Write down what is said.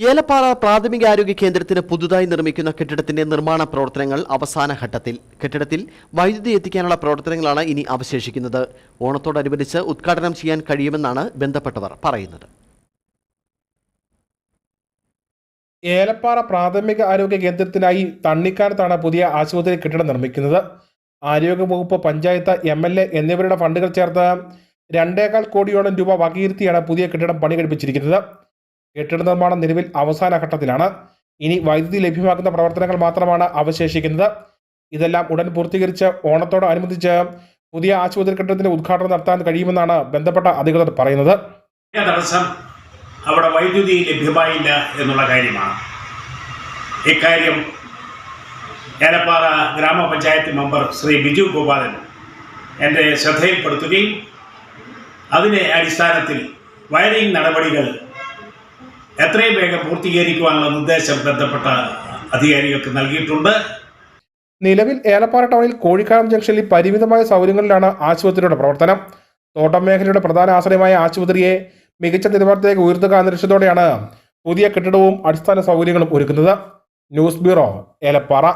ഏലപ്പാറ പ്രാഥമിക ആരോഗ്യ കേന്ദ്രത്തിന് പുതുതായി നിർമ്മിക്കുന്ന കെട്ടിടത്തിന്റെ നിർമ്മാണ പ്രവർത്തനങ്ങൾ അവസാന ഘട്ടത്തിൽ. കെട്ടിടത്തിൽ വൈദ്യുതി എത്തിക്കാനുള്ള പ്രവർത്തനങ്ങളാണ് ഇനി അവശേഷിക്കുന്നത്. ഓണത്തോടനുബന്ധിച്ച് ഉദ്ഘാടനം ചെയ്യാൻ കഴിയുമെന്നാണ് ബന്ധപ്പെട്ടവർ പറയുന്നത്. ഏലപ്പാറ പ്രാഥമിക ആരോഗ്യ കേന്ദ്രത്തിനായി തണ്ണിക്കാനത്താണ് പുതിയ ആശുപത്രി കെട്ടിടം നിർമ്മിക്കുന്നത്. ആരോഗ്യ വകുപ്പ് പഞ്ചായത്ത് എം എൽ എ എന്നിവരുടെ ഫണ്ടുകൾ ചേർത്ത് രണ്ടേകാൽ കോടിയോളം രൂപ വകയിരുത്തിയാണ് പുതിയ കെട്ടിടം പണി കഴിപ്പിച്ചിരിക്കുന്നത് കെട്ടിട നിർമ്മാണം നിലവിൽ അവസാന ഘട്ടത്തിലാണ്. ഇനി വൈദ്യുതി ലഭ്യമാക്കുന്ന പ്രവർത്തനങ്ങൾ മാത്രമാണ് അവശേഷിക്കുന്നത്. ഇതെല്ലാം ഉടൻ പൂർത്തീകരിച്ച് ഓണത്തോടനുബന്ധിച്ച് പുതിയ ആശുപത്രി കെട്ടിടത്തിന്റെ ഉദ്ഘാടനം നടത്താൻ കഴിയുമെന്നാണ് ബന്ധപ്പെട്ട അധികൃതർ പറയുന്നത്. തടസ്സം അവിടെ വൈദ്യുതി ലഭ്യമായില്ല എന്നുള്ള കാര്യമാണ്. ഇക്കാര്യം ഏലപ്പാറ ഗ്രാമപഞ്ചായത്ത് മെമ്പർ ശ്രീ ബിജു ഗോപാലൻ എന്റെ ശ്രദ്ധയിൽപ്പെടുത്തുകയും അതിനെ അടിസ്ഥാനത്തിൽ വയറിംഗ് നടപടികൾ എത്രയും വേഗം പൂർത്തീകരിക്കുവാനുള്ള നിർദ്ദേശം ബന്ധപ്പെട്ട അധികാരികൾക്ക് നൽകിയിട്ടുണ്ട്. നിലവിൽ ഏലപ്പാറ ടൗണിൽ കോഴിക്കാനം ജംഗ്ഷനിൽ പരിമിതമായ സൗകര്യങ്ങളിലാണ് ആശുപത്രിയുടെ പ്രവർത്തനം. തോട്ടം മേഖലയുടെ പ്രധാന ആശ്രയമായ ആശുപത്രിയെ മികച്ച നിലവാരത്തിലേക്ക് ഉയർത്തുക എന്ന ലക്ഷ്യത്തോടെയാണ് പുതിയ കെട്ടിടവും അടിസ്ഥാന സൗകര്യങ്ങളും ഒരുക്കുന്നത്. News bureau Elappara.